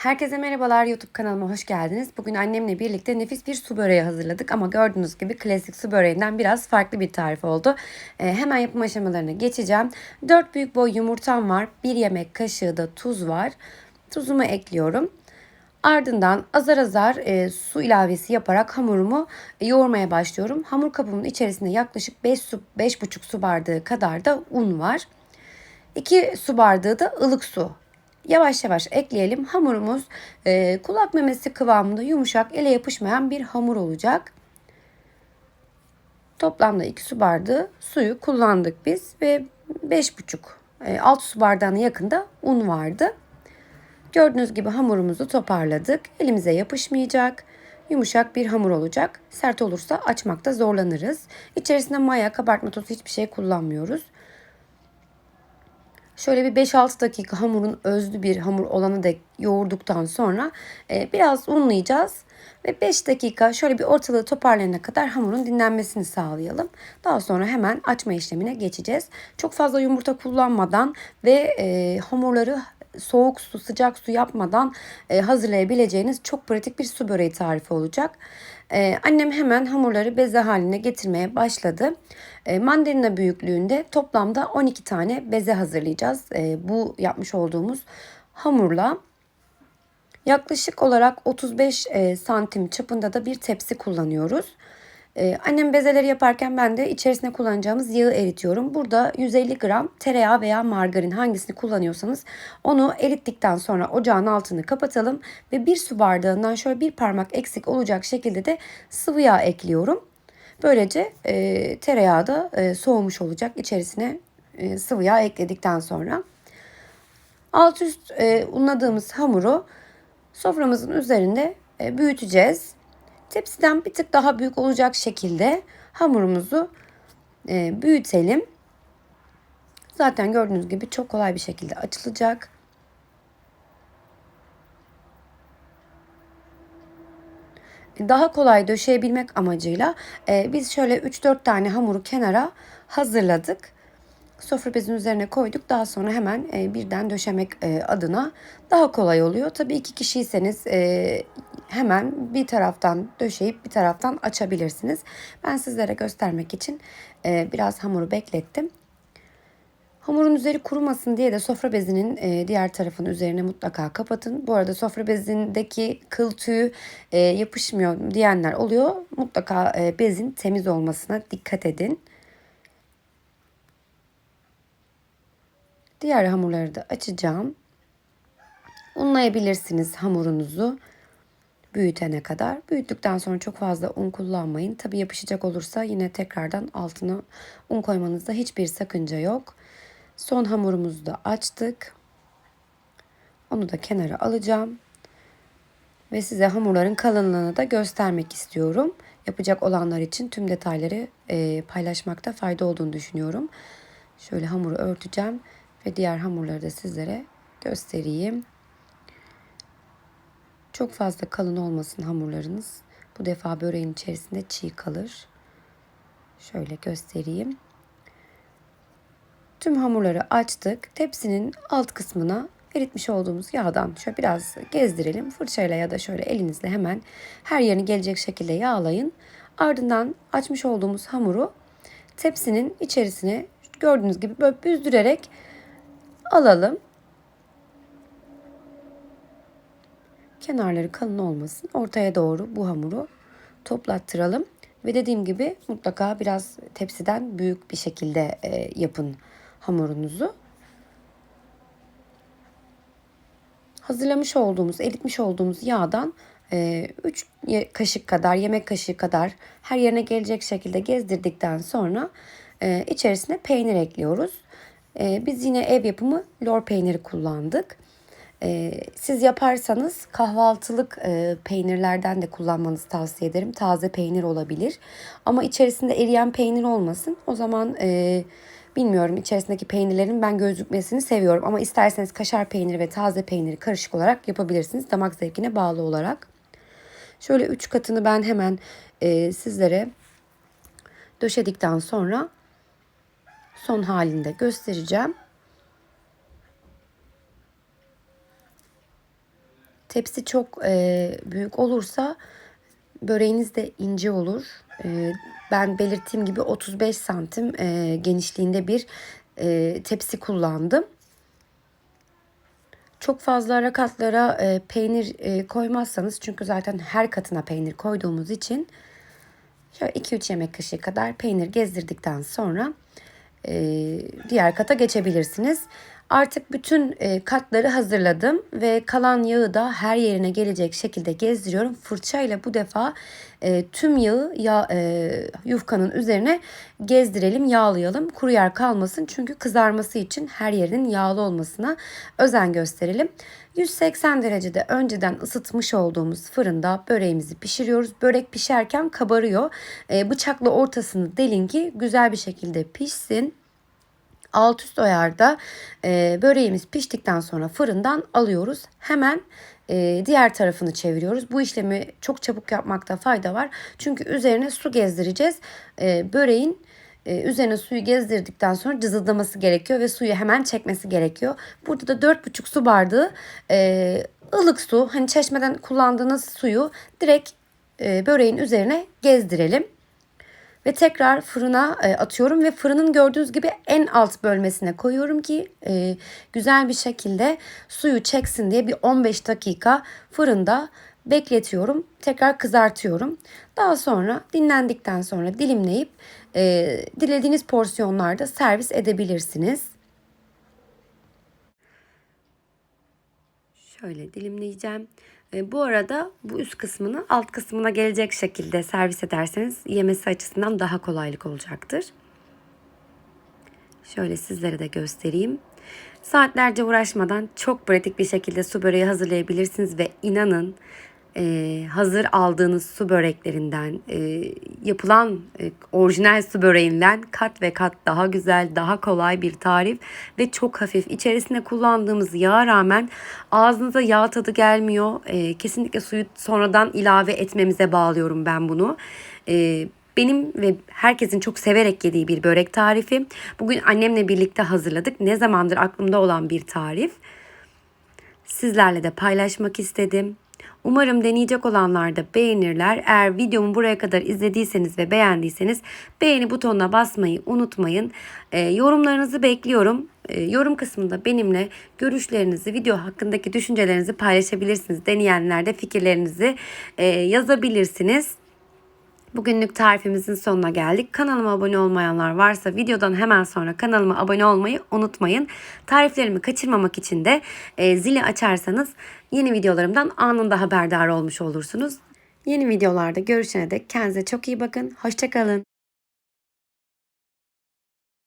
Herkese merhabalar YouTube kanalıma hoş geldiniz. Bugün annemle birlikte nefis bir su böreği hazırladık ama gördüğünüz gibi klasik su böreğinden biraz farklı bir tarif oldu. Ee, hemen yapım aşamalarına geçeceğim. 4 büyük boy yumurtam var. 1 yemek kaşığı da tuz var. Tuzumu ekliyorum. Ardından azar azar e, su ilavesi yaparak hamurumu yoğurmaya başlıyorum. Hamur kabımın içerisinde yaklaşık 5 su 5,5 su bardağı kadar da un var. 2 su bardağı da ılık su yavaş yavaş ekleyelim. Hamurumuz e, kulak memesi kıvamında yumuşak, ele yapışmayan bir hamur olacak. Toplamda 2 su bardağı suyu kullandık biz ve 5,5 e, 6 su bardağına yakında un vardı. Gördüğünüz gibi hamurumuzu toparladık. Elimize yapışmayacak. Yumuşak bir hamur olacak. Sert olursa açmakta zorlanırız. İçerisinde maya, kabartma tozu hiçbir şey kullanmıyoruz. Şöyle bir 5-6 dakika hamurun özlü bir hamur olanı da yoğurduktan sonra e, biraz unlayacağız. Ve 5 dakika şöyle bir ortalığı toparlayana kadar hamurun dinlenmesini sağlayalım. Daha sonra hemen açma işlemine geçeceğiz. Çok fazla yumurta kullanmadan ve e, hamurları soğuk su, sıcak su yapmadan e, hazırlayabileceğiniz çok pratik bir su böreği tarifi olacak. Ee, annem hemen hamurları beze haline getirmeye başladı. Ee, mandalina büyüklüğünde toplamda 12 tane beze hazırlayacağız. Ee, bu yapmış olduğumuz hamurla yaklaşık olarak 35 e, santim çapında da bir tepsi kullanıyoruz. Annem bezeleri yaparken ben de içerisine kullanacağımız yağı eritiyorum. Burada 150 gram tereyağı veya margarin hangisini kullanıyorsanız onu erittikten sonra ocağın altını kapatalım. Ve bir su bardağından şöyle bir parmak eksik olacak şekilde de sıvı yağ ekliyorum. Böylece e, tereyağı da e, soğumuş olacak içerisine e, sıvı yağ ekledikten sonra. Alt üst e, unladığımız hamuru soframızın üzerinde e, büyüteceğiz. Tepsiden bir tık daha büyük olacak şekilde hamurumuzu e, büyütelim. Zaten gördüğünüz gibi çok kolay bir şekilde açılacak. Daha kolay döşeyebilmek amacıyla e, biz şöyle 3-4 tane hamuru kenara hazırladık sofra bezinin üzerine koyduk. Daha sonra hemen e, birden döşemek e, adına daha kolay oluyor. Tabii iki kişiyseniz e, hemen bir taraftan döşeyip bir taraftan açabilirsiniz. Ben sizlere göstermek için e, biraz hamuru beklettim. Hamurun üzeri kurumasın diye de sofra bezinin e, diğer tarafın üzerine mutlaka kapatın. Bu arada sofra bezindeki kıl tüyü e, yapışmıyor diyenler oluyor. Mutlaka e, bezin temiz olmasına dikkat edin. Diğer hamurları da açacağım. Unlayabilirsiniz hamurunuzu büyütene kadar. Büyüttükten sonra çok fazla un kullanmayın. Tabi yapışacak olursa yine tekrardan altına un koymanızda hiçbir sakınca yok. Son hamurumuzu da açtık. Onu da kenara alacağım. Ve size hamurların kalınlığını da göstermek istiyorum. Yapacak olanlar için tüm detayları paylaşmakta fayda olduğunu düşünüyorum. Şöyle hamuru örteceğim ve diğer hamurları da sizlere göstereyim. Çok fazla kalın olmasın hamurlarınız. Bu defa böreğin içerisinde çiğ kalır. Şöyle göstereyim. Tüm hamurları açtık. Tepsinin alt kısmına eritmiş olduğumuz yağdan şöyle biraz gezdirelim. Fırçayla ya da şöyle elinizle hemen her yerini gelecek şekilde yağlayın. Ardından açmış olduğumuz hamuru tepsinin içerisine gördüğünüz gibi böyle büzdürerek alalım. Kenarları kalın olmasın. Ortaya doğru bu hamuru toplattıralım. Ve dediğim gibi mutlaka biraz tepsiden büyük bir şekilde e, yapın hamurunuzu. Hazırlamış olduğumuz, eritmiş olduğumuz yağdan 3 e, kaşık kadar, yemek kaşığı kadar her yerine gelecek şekilde gezdirdikten sonra e, içerisine peynir ekliyoruz. E, biz yine ev yapımı lor peyniri kullandık. Siz yaparsanız kahvaltılık peynirlerden de kullanmanızı tavsiye ederim. Taze peynir olabilir. Ama içerisinde eriyen peynir olmasın. O zaman bilmiyorum içerisindeki peynirlerin ben gözükmesini seviyorum. Ama isterseniz kaşar peyniri ve taze peyniri karışık olarak yapabilirsiniz. Damak zevkine bağlı olarak. Şöyle 3 katını ben hemen e, sizlere döşedikten sonra son halinde göstereceğim. Tepsi çok e, büyük olursa böreğiniz de ince olur. E, ben belirttiğim gibi 35 santim e, genişliğinde bir e, tepsi kullandım. Çok fazla ara katlara e, peynir koymazsanız çünkü zaten her katına peynir koyduğumuz için şöyle 2-3 yemek kaşığı kadar peynir gezdirdikten sonra diğer kata geçebilirsiniz. Artık bütün e, katları hazırladım ve kalan yağı da her yerine gelecek şekilde gezdiriyorum. Fırçayla bu defa e, tüm yağı ya, e, yufkanın üzerine gezdirelim, yağlayalım. Kuru yer kalmasın çünkü kızarması için her yerinin yağlı olmasına özen gösterelim. 180 derecede önceden ısıtmış olduğumuz fırında böreğimizi pişiriyoruz. Börek pişerken kabarıyor. Bıçakla ortasını delin ki güzel bir şekilde pişsin alt üst ayarda e, böreğimiz piştikten sonra fırından alıyoruz. Hemen e, diğer tarafını çeviriyoruz. Bu işlemi çok çabuk yapmakta fayda var. Çünkü üzerine su gezdireceğiz. E, böreğin e, üzerine suyu gezdirdikten sonra cızıldaması gerekiyor ve suyu hemen çekmesi gerekiyor. Burada da 4,5 su bardağı e, ılık su hani çeşmeden kullandığınız suyu direkt e, böreğin üzerine gezdirelim ve tekrar fırına e, atıyorum ve fırının gördüğünüz gibi en alt bölmesine koyuyorum ki e, güzel bir şekilde suyu çeksin diye bir 15 dakika fırında bekletiyorum. Tekrar kızartıyorum. Daha sonra dinlendikten sonra dilimleyip e, dilediğiniz porsiyonlarda servis edebilirsiniz. Şöyle dilimleyeceğim. E, bu arada bu üst kısmını alt kısmına gelecek şekilde servis ederseniz yemesi açısından daha kolaylık olacaktır. Şöyle sizlere de göstereyim. Saatlerce uğraşmadan çok pratik bir şekilde su böreği hazırlayabilirsiniz ve inanın e, hazır aldığınız su böreklerinden e, yapılan e, orijinal su böreğinden kat ve kat daha güzel, daha kolay bir tarif ve çok hafif. İçerisinde kullandığımız yağa rağmen ağzınıza yağ tadı gelmiyor. E, kesinlikle suyu sonradan ilave etmemize bağlıyorum ben bunu. E, benim ve herkesin çok severek yediği bir börek tarifi. Bugün annemle birlikte hazırladık. Ne zamandır aklımda olan bir tarif. Sizlerle de paylaşmak istedim. Umarım deneyecek olanlar da beğenirler. Eğer videomu buraya kadar izlediyseniz ve beğendiyseniz beğeni butonuna basmayı unutmayın. E, yorumlarınızı bekliyorum. E, yorum kısmında benimle görüşlerinizi, video hakkındaki düşüncelerinizi paylaşabilirsiniz. Deneyenler de fikirlerinizi e, yazabilirsiniz. Bugünlük tarifimizin sonuna geldik. Kanalıma abone olmayanlar varsa videodan hemen sonra kanalıma abone olmayı unutmayın. Tariflerimi kaçırmamak için de e, zili açarsanız yeni videolarımdan anında haberdar olmuş olursunuz. Yeni videolarda görüşene dek kendinize çok iyi bakın. Hoşçakalın.